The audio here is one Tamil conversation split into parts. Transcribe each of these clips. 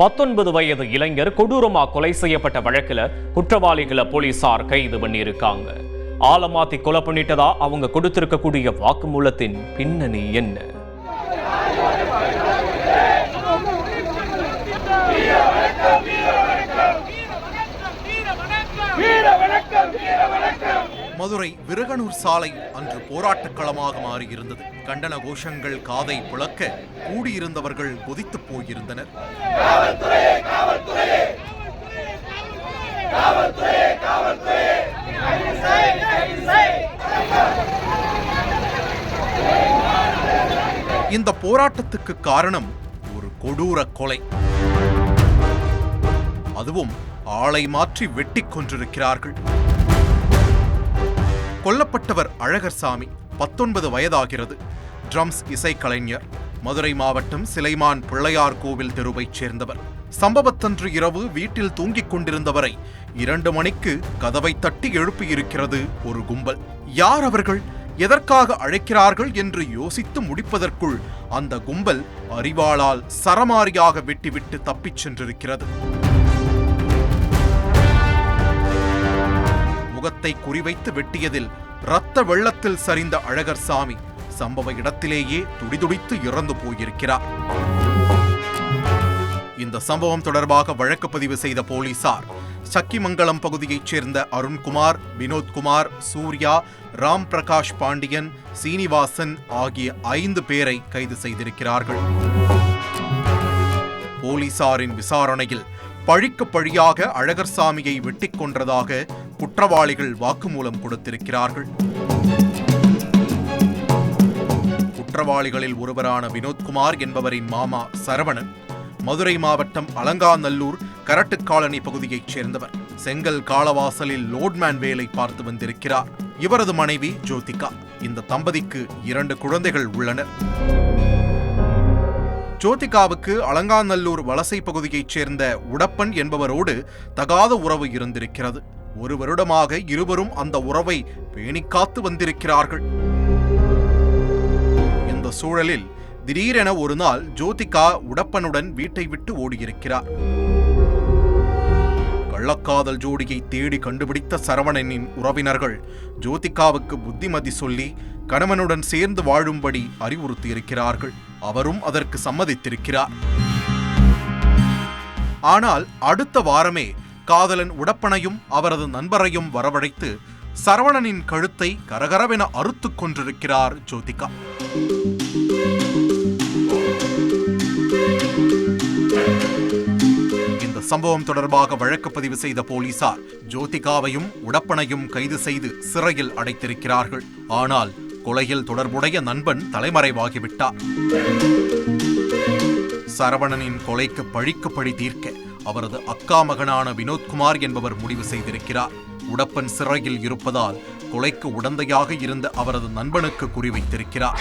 பத்தொன்பது வயது இளைஞர் கொடூரமா கொலை செய்யப்பட்ட வழக்குல குற்றவாளிகளை போலீசார் கைது பண்ணியிருக்காங்க ஆலமாத்தி கொலை பண்ணிட்டதா அவங்க கொடுத்திருக்கக்கூடிய வாக்குமூலத்தின் பின்னணி என்ன மதுரை விருகனூர் சாலை அன்று போராட்டக் களமாக மாறியிருந்தது. கண்டன கோஷங்கள் காதை புழக்க கூடியிருந்தவர்கள் கொதித்துப் போயிருந்தனர். இந்த போராட்டத்துக்கு காரணம் ஒரு கொடூர கொலை. அதுவும் ஆளை மாற்றி வெட்டிக் கொன்றிருக்கிறார்கள் கொல்லப்பட்டவர் அழகர் சாமி பத்தொன்பது வயதாகிறது. ட்ரம்ஸ் இசைக்கலைஞர் மதுரை மாவட்டம் சிலைமான் பிள்ளையார் கோவில் தெருவைச் சேர்ந்தவர். சம்பவத்தன்று இரவு வீட்டில் தூங்கிக் கொண்டிருந்தவரை இரண்டு மணிக்கு கதவை தட்டி எழுப்பியிருக்கிறது ஒரு கும்பல். யார் அவர்கள்? எதற்காக அழைக்கிறார்கள் என்று யோசித்து முடிப்பதற்குள் அந்த கும்பல் அறிவாளால் சரமாரியாக வெட்டிவிட்டு தப்பிச் சென்றிருக்கிறது. முகத்தை குறிவைத்து வெட்டியதில் இரத்த வெள்ளத்தில் சரிந்த அழகர் சாமி சம்பவ இடத்திலேயே துடிதுடித்து இறந்து போயிருக்கிறார். இந்த சம்பவம் தொடர்பாக வழக்கு பதிவு செய்த போலீசார் சக்கிமங்கலம் பகுதியைச் சேர்ந்த அருண்குமார் வினோத்குமார் சூர்யா ராம் பிரகாஷ் பாண்டியன் சீனிவாசன் ஆகிய ஐந்து பேரை கைது செய்திருக்கிறார்கள். போலீசாரின் விசாரணையில் பழிக்கு பழியாக அழகர் சாமியை வெட்டிக் கொன்றதாக குற்றவாளிகள் வாக்குமூலம் கொடுத்திருக்கிறார்கள். குற்றவாளிகளில் ஒருவரான வினோத்குமார் என்பவரின் மாமா சரவணன் மதுரை மாவட்டம் அலங்காநல்லூர் கரட்டுக்காலனி பகுதியைச் சேர்ந்தவர். செங்கல் காலவாசலில் லோட்மேன் வேலை பார்த்து வந்திருக்கிறார். இவரது மனைவி ஜோதிகா. இந்த தம்பதிக்கு இரண்டு குழந்தைகள் உள்ளனர். ஜோதிகாவுக்கு அலங்காநல்லூர் வலசை பகுதியைச் சேர்ந்த உடப்பன் என்பவரோடு தகாத உறவு இருந்திருக்கிறது. ஒரு வருடமாக இருவரும் அந்த உறவை பேணிக்காத்து வந்திருக்கிறார்கள். இந்த சூழலில் திடீரென ஒரு நாள் ஜோதிகா உடப்பனுடன் வீட்டை விட்டு ஓடியிருக்கிறார். கள்ளக்காதல் ஜோடியை தேடி கண்டுபிடித்த சரவணனின் உறவினர்கள் ஜோதிகாவுக்கு புத்திமதி சொல்லி கணவனுடன் சேர்ந்து வாழும்படி அறிவுறுத்தியிருக்கிறார்கள். அவரும் அதற்கு சம்மதித்திருக்கிறார். ஆனால் அடுத்த வாரமே காதலன் உடப்பனையும் அவரது நண்பரையும் வரவழைத்து சரவணனின் கழுத்தை கரகரவென அறுத்துக் கொண்டிருக்கிறார் ஜோதிகா. இந்த சம்பவம் தொடர்பாக வழக்கு பதிவு செய்த போலீசார் ஜோதிகாவையும் உடப்பனையும் கைது செய்து சிறையில் அடைத்திருக்கிறார்கள். ஆனால் கொலையில் தொடர்புடைய நண்பன் தலைமறைவாகிவிட்டார். சரவணனின் கொலைக்கு பழிக்கு பழி தீர்க்க அவரது அக்கா மகனான வினோத்குமார் என்பவர் முடிவு செய்திருக்கிறார். உடப்பன் சிறையில் இருப்பதால் கொலைக்கு உடந்தையாக இருந்த அவரது நண்பனுக்கு குறிவைத்திருக்கிறார்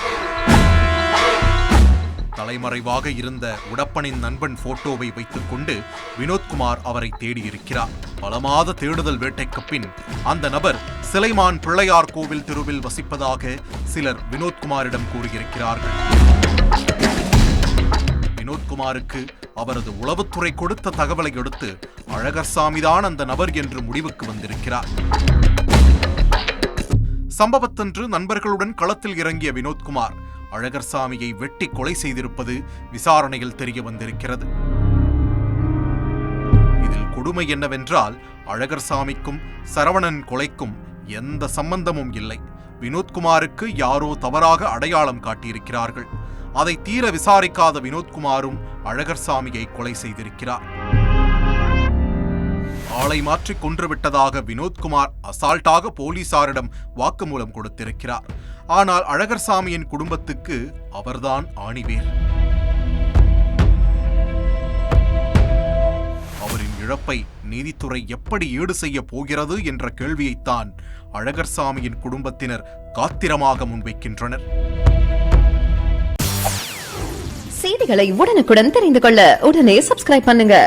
தலைமறைவாக இருந்த உடப்பனின் நண்பன் போட்டோவை வைத்துக்கொண்டு வினோத்குமார் அவரை தேடியிருக்கிறார். பல மாத தேடுதல் வேட்டைக்கு பின் அந்த நபர் சிலைமான் பிள்ளையார் கோவில் தெருவில் வசிப்பதாக சிலர் வினோத்குமாரிடம் கூறியிருக்கிறார்கள். வினோத்குமாருக்கு அவரது உளவுத்துறை கொடுத்த தகவலை அடுத்து அழகர்சாமிதான் அந்த நபர் என்று முடிவுக்கு வந்திருக்கிறார். சம்பவத்தன்று நண்பர்களுடன் களத்தில் இறங்கிய வினோத்குமார் அழகர்சாமியை வெட்டி கொலை செய்திருப்பது விசாரணையில் தெரிய வந்திருக்கிறது. இதில் கொடுமை என்னவென்றால் அழகர்சாமிக்கும் சரவணன் கொலைக்கும் எந்த சம்பந்தமும் இல்லை. வினோத்குமாருக்கு யாரோ தவறாக அடையாளம் காட்டியிருக்கிறார்கள். அதை தீர விசாரிக்காத வினோத்குமாரும் அழகர்சாமியை கொலை செய்திருக்கிறார். ஆளை மாற்றி கொன்றுவிட்டதாக வினோத்குமார் அசால்ட்டாக போலீசாரிடம் வாக்குமூலம் கொடுத்திருக்கிறார். ஆனால் அழகர்சாமியின் குடும்பத்துக்கு அவர்தான் ஆணிவேர். அவரின் இழப்பை நீதித்துறை எப்படி ஈடு செய்ய போகிறது என்ற கேள்வியைத்தான் அழகர்சாமியின் குடும்பத்தினர் காத்திரமாக முன்வைக்கின்றனர். செய்திகளை உடனுக்குடன் தெரிந்து கொள்ள உடனே சப்ஸ்கிரைப் பண்ணுங்க.